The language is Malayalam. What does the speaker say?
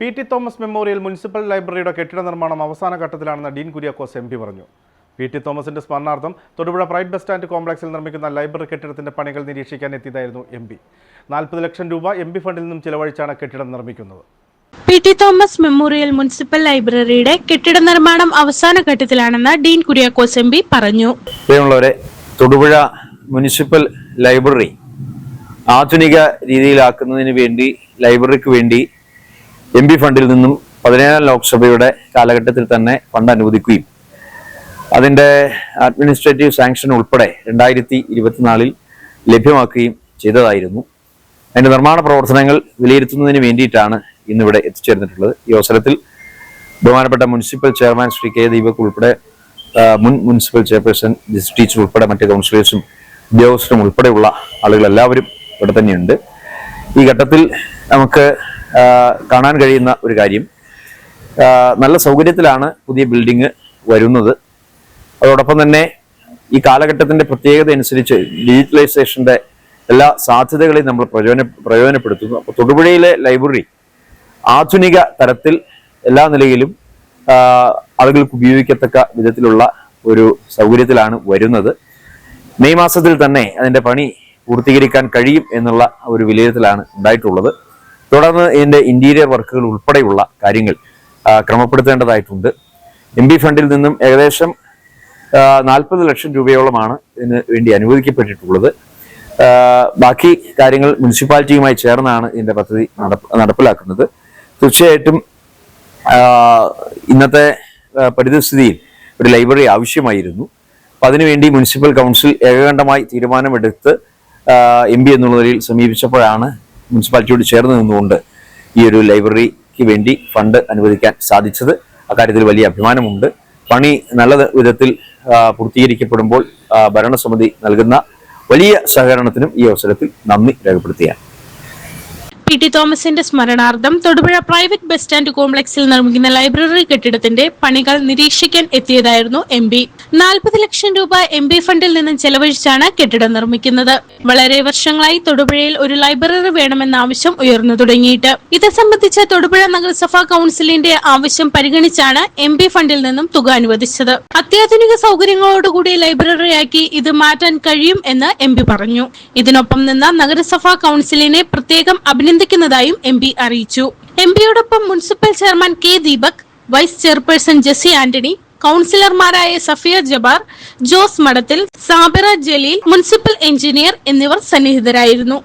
P T Thomas memorial municipal ലൈബ്രറിയുടെ കെട്ടിട നിർമ്മാണം അവസാന ഘട്ടത്തിലാണെന്ന് ഡീൻ കുര്യാക്കോസ് എം പി പറഞ്ഞു. പി ടി തോമസിന്റെ സ്മരണാർത്ഥം തൊടുപുഴ പ്രൈഡ് ബസ് സ്റ്റാൻഡ് കോംപ്ലക്സിൽ നിർമ്മിക്കുന്ന ലൈബ്രറി കെട്ടിടത്തിന്റെ പണികൾ നിരീക്ഷിക്കാൻ എത്തിയതായിരുന്നു എം പി. നാൽപ്പത് ലക്ഷം രൂപ എം പി ഫണ്ടിൽ നിന്നും ചിലവഴിച്ചാണ് കെട്ടിടം നിർമ്മിക്കുന്നത്. P T Thomas memorial municipal ലൈബ്രറിയുടെ കെട്ടിട നിർമ്മാണം അവസാന ഘട്ടത്തിലാണെന്ന് ഡീൻ കുര്യാക്കോസ് എം പി പറഞ്ഞു. പ്രിയമുള്ളവരെ തൊടുപുഴ മുനിസിപ്പൽ ലൈബ്രറി ആധുനിക രീതിയിലാക്കുന്നതിന് വേണ്ടി ലൈബ്രറിക്ക് വേണ്ടി എം പി ഫണ്ടിൽ നിന്നും പതിനേഴാം ലോക്സഭയുടെ കാലഘട്ടത്തിൽ തന്നെ ഫണ്ട് അനുവദിക്കുകയും അതിന്റെ അഡ്മിനിസ്ട്രേറ്റീവ് സാങ്ഷൻ ഉൾപ്പെടെ രണ്ടായിരത്തി ഇരുപത്തിനാലിൽ ലഭ്യമാക്കുകയും ചെയ്തതായിരുന്നു. അതിന്റെ നിർമ്മാണ പ്രവർത്തനങ്ങൾ വിലയിരുത്തുന്നതിന് വേണ്ടിയിട്ടാണ് ഇന്നിവിടെ എത്തിച്ചേർന്നിട്ടുള്ളത്. ഈ അവസരത്തിൽ ബഹുമാനപ്പെട്ട municipal chairman Shri K Deepak ഉൾപ്പെടെ മുൻ മുനിസിപ്പൽ ചെയർപേഴ്സൺ ജിസ് ടീച്ചർ ഉൾപ്പെടെ മറ്റ് കൗൺസിലേഴ്സും ഉദ്യോഗസ്ഥരും ഉൾപ്പെടെയുള്ള ആളുകളെല്ലാവരും ഇവിടെ തന്നെയുണ്ട്. ഈ ഘട്ടത്തിൽ നമുക്ക് കാണാൻ കഴിയുന്ന ഒരു കാര്യം. നല്ല സൗകര്യത്തിലാണ് പുതിയ ബിൽഡിംഗ് വരുന്നത്. അതോടൊപ്പം തന്നെ ഈ കാലഘട്ടത്തിന്റെ പ്രത്യേകത അനുസരിച്ച് ഡിജിറ്റലൈസേഷന്റെ എല്ലാ സാധ്യതകളെയും നമ്മൾ പ്രയോജന പ്രയോജനപ്പെടുത്തുന്നു. അപ്പോൾ തൊടുപുഴയിലെ ലൈബ്രറി ആധുനിക തരത്തിൽ എല്ലാ നിലയിലും ആളുകൾക്ക് ഉപയോഗിക്കത്തക്ക വിധത്തിലുള്ള ഒരു സൗകര്യത്തിലാണ് വരുന്നത്. മെയ് മാസത്തിൽ തന്നെ അതിന്റെ പണി പൂർത്തീകരിക്കാൻ കഴിയും എന്നുള്ള ഒരു വിലയിരുത്തലാണ് ഉണ്ടായിട്ടുള്ളത്. തുടർന്ന് ഇതിന്റെ ഇന്റീരിയർ വർക്കുകൾ ഉൾപ്പെടെയുള്ള കാര്യങ്ങൾ ക്രമപ്പെടുത്തേണ്ടതായിട്ടുണ്ട്. എം ബി ഫണ്ടിൽ നിന്നും ഏകദേശം നാൽപ്പത് ലക്ഷം രൂപയോളമാണ് ഇതിന് വേണ്ടി അനുവദിക്കപ്പെട്ടിട്ടുള്ളത്. ബാക്കി കാര്യങ്ങൾ മുനിസിപ്പാലിറ്റിയുമായി ചേർന്നാണ് ഇതിന്റെ പദ്ധതി നടപ്പിലാക്കുന്നത്. തീർച്ചയായിട്ടും ഇന്നത്തെ പരിതസ്ഥിതിയിൽ ഒരു ലൈബ്രറി ആവശ്യമായിരുന്നു. അപ്പൊ അതിനുവേണ്ടി മുനിസിപ്പൽ കൗൺസിൽ ഏകകണ്ഠമായി തീരുമാനമെടുത്ത് എം ബി എന്നുള്ള നിലയിൽ സമീപിച്ചപ്പോഴാണ് മുനിസിപ്പാലിറ്റിയോട് ചേർന്ന് നിന്നുകൊണ്ട് ഈ ഒരു ലൈബ്രറിക്ക് വേണ്ടി ഫണ്ട് അനുവദിക്കാൻ സാധിച്ചത് അക്കാര്യത്തിൽ വലിയ അഭിമാനമുണ്ട്. പണി നല്ല വിധത്തിൽ പൂർത്തീകരിക്കപ്പെടുമ്പോൾ ഭരണസമിതി നൽകുന്ന വലിയ സഹകരണത്തിനും ഈ അവസരത്തിൽ നന്ദി രേഖപ്പെടുത്തുകയാണ്. പി ടി തോമസിന്റെ സ്മരണാർത്ഥം തൊടുപുഴ പ്രൈവറ്റ് ബസ് സ്റ്റാൻഡ് കോംപ്ലക്സിൽ നിർമ്മിക്കുന്ന ലൈബ്രറി കെട്ടിടത്തിന്റെ പണികൾ നിരീക്ഷിക്കാൻ എത്തിയതായിരുന്നു എം പി. നാൽപ്പത് ലക്ഷം രൂപ എം പി ഫണ്ടിൽ നിന്നും ചെലവഴിച്ചാണ് കെട്ടിടം നിർമ്മിക്കുന്നത്. വളരെ വർഷങ്ങളായി തൊടുപുഴയിൽ ഒരു ലൈബ്രറി വേണമെന്ന ആവശ്യം ഉയർന്നു തുടങ്ങിയിട്ട്. ഇത് സംബന്ധിച്ച് തൊടുപുഴ നഗരസഭാ കൌൺസിലിന്റെ ആവശ്യം പരിഗണിച്ചാണ് എം പി ഫണ്ടിൽ നിന്നും തുക അനുവദിച്ചത്. അത്യാധുനിക സൗകര്യങ്ങളോടുകൂടി ലൈബ്രറിയാക്കി ഇത് മാറ്റാൻ കഴിയും എന്ന് എം പി പറഞ്ഞു. ഇതിനൊപ്പം നിന്ന് നഗരസഭാ കൌൺസിലിനെ പ്രത്യേകം അഭിനന്ദിക്കുന്നതായും എം പി അറിയിച്ചു. M പിയോടൊപ്പം municipal chairman K Deepak vice chairperson Jessy Antony കൌൺസിലർമാരായ Safiya Jabbar Jose Madathil Sabira Jaleel municipal engineer എന്നിവർ സന്നിഹിതരായിരുന്നു.